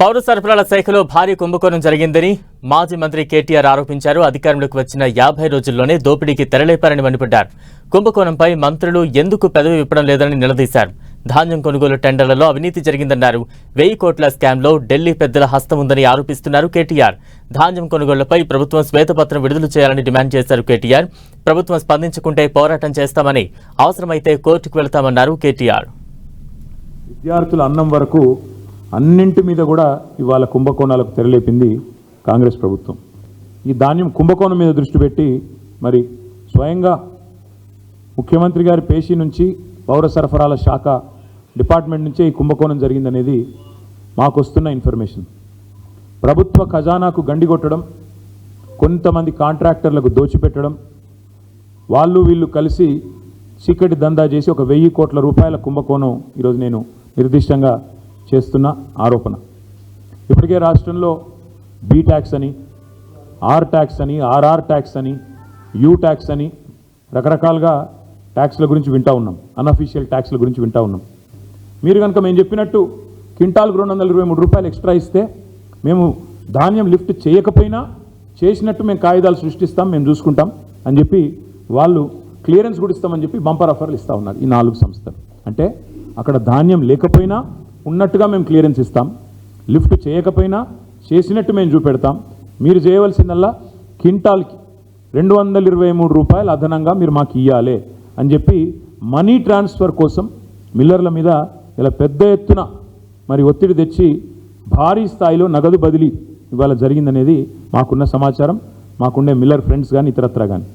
పౌర సరఫరాల శాఖలో భారీ కుంభకోణం జరిగిందని మాజీ మంత్రి కేటీఆర్ ఆరోపించారు. అధికారంలోకి వచ్చిన యాభై రోజుల్లోనే దోపిడీకి తెరలేపారని మండిపడ్డారు. కుంభకోణంపై మంత్రులు ఎందుకు పెదవి విప్పడం లేదని నిలదీశారు. ధాన్యం కొనుగోలు టెండర్లలో అవినీతి జరిగిందన్నారు. వెయ్యి కోట్ల స్కామ్లో ఢిల్లీ పెద్దల హస్తం ఉందని ఆరోపిస్తున్నారు కేటీఆర్. ధాన్యం కొనుగోళ్ళపై ప్రభుత్వం శ్వేతపత్రం విడుదల చేయాలని డిమాండ్ చేశారు కేటీఆర్. ప్రభుత్వం స్పందించుకుంటే పోరాటం చేస్తామని అవసరమైతే కోర్టుకు వెళతామన్నారు కేటీఆర్. విద్యార్థుల అన్నం వరకు అన్నింటి మీద కూడా ఇవాళ కుంభకోణాలకు తెరలేపింది కాంగ్రెస్ ప్రభుత్వం. ఈ ధాన్యం కుంభకోణం మీద దృష్టి పెట్టి మరి స్వయంగా ముఖ్యమంత్రి గారి పేషీ నుంచి పౌర సరఫరాల శాఖ డిపార్ట్మెంట్ నుంచే ఈ కుంభకోణం జరిగిందనేది మాకు వస్తున్న ఇన్ఫర్మేషన్. ప్రభుత్వ ఖజానాకు గండి కొట్టడం కొంతమంది కాంట్రాక్టర్లకు దోచిపెట్టడం వాళ్ళు వీళ్ళు కలిసి చీకటి దందా చేసి ఒక వెయ్యి కోట్ల రూపాయల కుంభకోణం ఈరోజు నేను నిర్దిష్టంగా చేస్తున్న ఆరోపణ. ఇప్పటికే రాష్ట్రంలో బీ ట్యాక్స్ అని ఆర్ ట్యాక్స్ అని ఆర్ఆర్ ట్యాక్స్ అని యూ ట్యాక్స్ అని రకరకాలుగా ట్యాక్స్ల గురించి వింటా ఉన్నాం. అన్అఫీషియల్ ట్యాక్స్ల గురించి వింటా ఉన్నాం. మీరు కనుక మేము చెప్పినట్టు క్వింటాల్కు రెండు వందల ఇరవై మూడు రూపాయలు ఎక్స్ట్రా ఇస్తే మేము ధాన్యం లిఫ్ట్ చేయకపోయినా చేసినట్టు మేము కాగితాలు సృష్టిస్తాం మేము చూసుకుంటాం అని చెప్పి వాళ్ళు క్లియరెన్స్ కూడా ఇస్తామని చెప్పి బంపర్ ఆఫర్లు ఇస్తూ ఉన్నారు ఈ నాలుగు సంస్థలు. అంటే అక్కడ ధాన్యం లేకపోయినా ఉన్నట్టుగా మేము క్లియరెన్స్ ఇస్తాం. లిఫ్ట్ చేయకపోయినా చేసినట్టు మేము చూపెడతాం. మీరు చేయవలసిందల్లా క్వింటాల్కి రెండు వందల ఇరవై మూడు రూపాయలు అదనంగా మీరు మాకు ఇవ్వాలి అని చెప్పి మనీ ట్రాన్స్ఫర్ కోసం మిల్లర్ల మీద ఇలా పెద్ద ఎత్తున మరి ఒత్తిడి తెచ్చి భారీ స్థాయిలో నగదు బదిలీ ఇవాళ జరిగిందనేది మాకున్న సమాచారం. మాకుండే మిల్లర్ ఫ్రెండ్స్ కానీ ఇతరత్ర కానీ